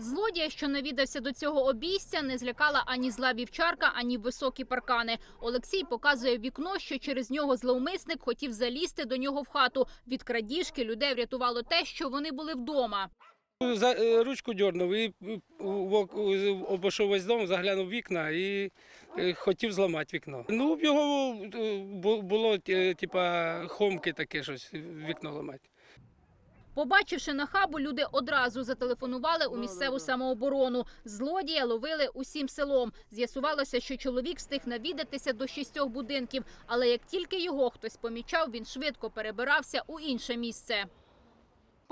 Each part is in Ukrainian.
Злодія, що навідався до цього обійстя, не злякала ані зла вівчарка, ані високі паркани. Олексій показує вікно, що через нього зловмисник хотів залізти до нього в хату. Від крадіжки людей врятувало те, що вони були вдома. За е, ручку дьорнув і обійшов весь дом, заглянув вікна і е, хотів зламати вікно. Ну, в його е, було типа хомки таке щось, вікно ламати. Побачивши нахабу, люди одразу зателефонували у місцеву самооборону. Злодія ловили усім селом. З'ясувалося, що чоловік встиг навідатися до шістьох будинків, але як тільки його хтось помічав, він швидко перебирався у інше місце.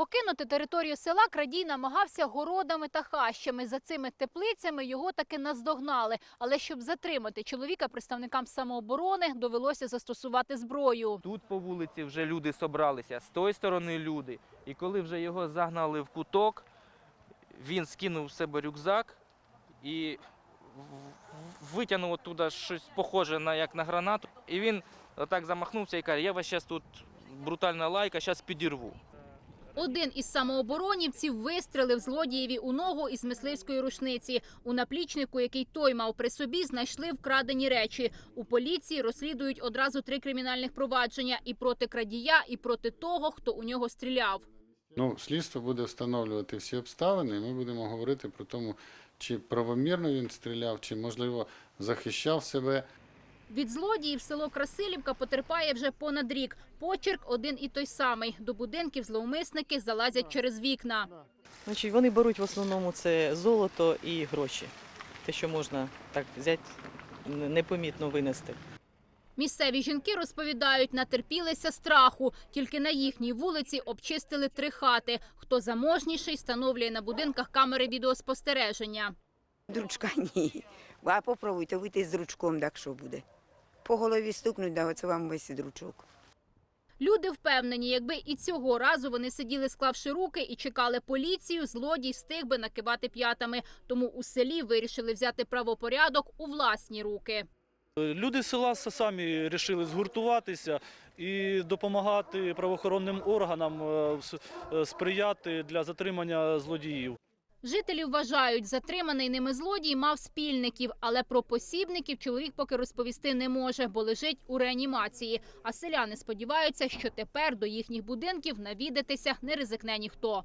Покинути територію села крадій намагався городами та хащами. За цими теплицями його таки наздогнали. Але щоб затримати чоловіка, представникам самооборони довелося застосувати зброю. Тут по вулиці вже люди собралися, з тої сторони люди. І коли вже його загнали в куток, він скинув з себе рюкзак і в- в- витягнув оттуда щось похоже на як на гранату. І він отак замахнувся і каже, я вас зараз тут брутальна лайка, зараз підірву. Один із самооборонівців вистрелив злодієві у ногу із мисливської рушниці. У наплічнику, який той мав при собі, знайшли вкрадені речі. У поліції розслідують одразу три кримінальних провадження і проти крадія, і проти того, хто у нього стріляв. Ну, слідство буде встановлювати всі обставини, і ми будемо говорити про тому, чи правомірно він стріляв, чи, можливо, захищав себе. Від злодіїв село Красилівка потерпає вже понад рік. Почерк один і той самий. До будинків зловмисники залазять через вікна. Значить, вони беруть в основному це золото і гроші. Те, що можна так взяти, непомітно винести. Місцеві жінки розповідають, натерпілися страху. Тільки на їхній вулиці обчистили три хати. Хто заможніший, встановлює на будинках камери відеоспостереження. Дручка ні. А попробуйте вийти з дручком, так що буде. По голові стукнуть, да оце вам весь дручок. Люди впевнені, якби і цього разу вони сиділи, склавши руки і чекали поліцію, злодій встиг би накивати п'ятами. Тому у селі вирішили взяти правопорядок у власні руки. Люди села самі вирішили згуртуватися і допомагати правоохоронним органам е, е, сприяти для затримання злодіїв. Жителі вважають, затриманий ними злодій мав спільників, але про посібників чоловік поки розповісти не може, бо лежить у реанімації. А селяни сподіваються, що тепер до їхніх будинків навідатися не ризикне ніхто.